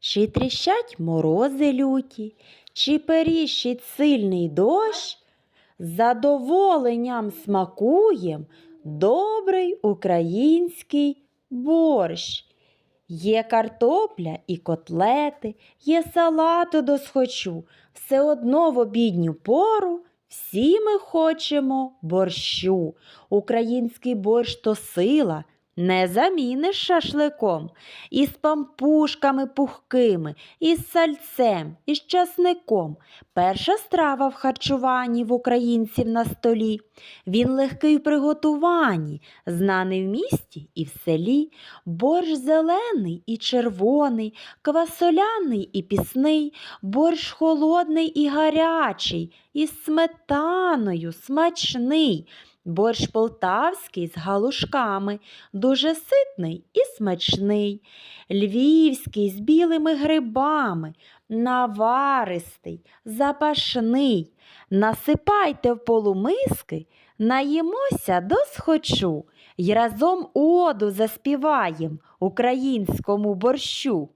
Чи тріщать морози люті, чи періщить сильний дощ, задоволенням смакуєм добрий український борщ. Є картопля і котлети, є салату досхочу. Все одно в обідню пору всі ми хочемо борщу. Український борщ то сила, не заміниш шашликом. Із пампушками пухкими, із сальцем, із часником. Перша страва в харчуванні в українців на столі. Він легкий в приготуванні, знаний в місті і в селі. Борщ зелений і червоний, квасоляний і пісний, борщ холодний і гарячий, із сметаною смачний. Борщ полтавський з галушками, дуже ситний і смачний. Львівський з білими грибами, наваристий, запашний. Насипайте в полумиски, наїмося досхочу й разом оду заспіваєм українському борщу.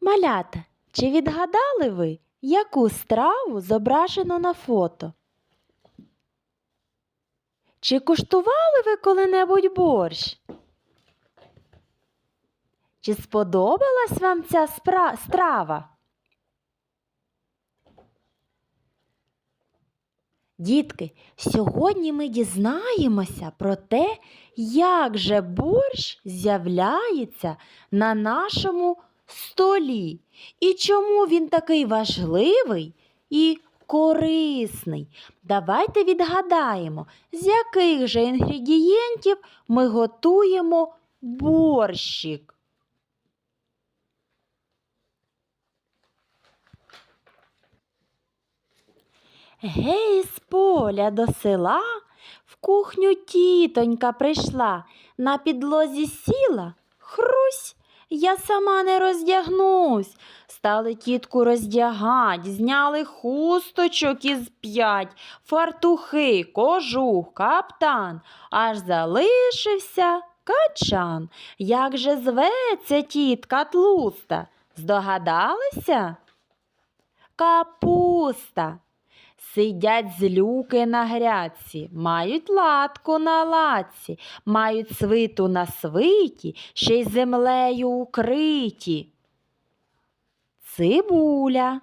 Малята, чи відгадали ви, яку страву зображено на фото? Чи куштували ви коли-небудь борщ? Чи сподобалась вам ця спра- страва? Дітки, сьогодні ми дізнаємося про те, як же борщ з'являється на нашому столі і чому він такий важливий і корисний. Давайте відгадаємо, з яких же інгредієнтів ми готуємо борщик. Гей, з поля до села в кухню тітонька прийшла, на підлозі сіла, хрусь, я сама не роздягнусь. Стали тітку роздягать, зняли хусточок із п'ять, фартухи, кожух, каптан, аж залишився качан. Як же зветься тітка тлуста? Здогадалися? Капуста. Сидять злюки на грядці, мають латку на латці, мають свиту на свиті, ще й землею укриті. Цибуля.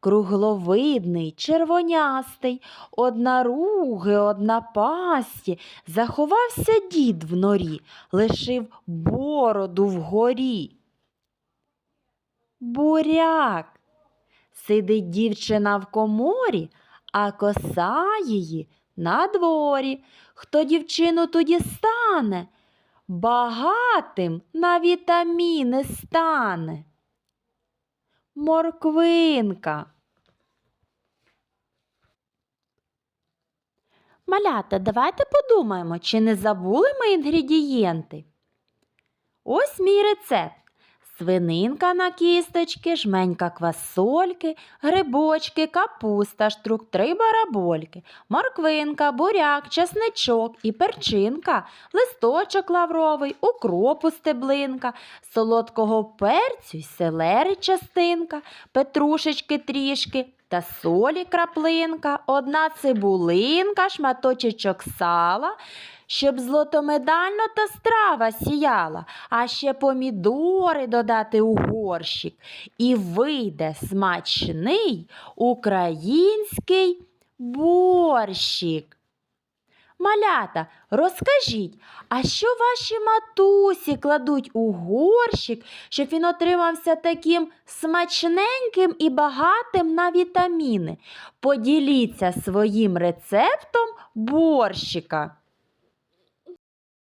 Кругловидний, червонястий, однаруги, однапасті, заховався дід в норі, лишив бороду вгорі. Буряк. Сидить дівчина в коморі, а коса її на дворі. Хто дівчину тоді стане? Багатим на вітаміни стане. Морквинка. Малята, давайте подумаємо, чи не забули ми інгредієнти. Ось мій рецепт. Свининка на кісточки, жменька квасольки, грибочки, капуста, штрук три барабольки, морквинка, буряк, чесничок і перчинка, листочок лавровий, укропу стеблинка, солодкого перцю й селери частинка, петрушечки трішки та солі краплинка, одна цибулинка, шматочечок сала, щоб злотомедально та страва сіяла, а ще помідори додати у горщик. І вийде смачний український борщик. Малята, розкажіть, а що ваші матусі кладуть у горщик, щоб він отримався таким смачненьким і багатим на вітаміни? Поділіться своїм рецептом борщика.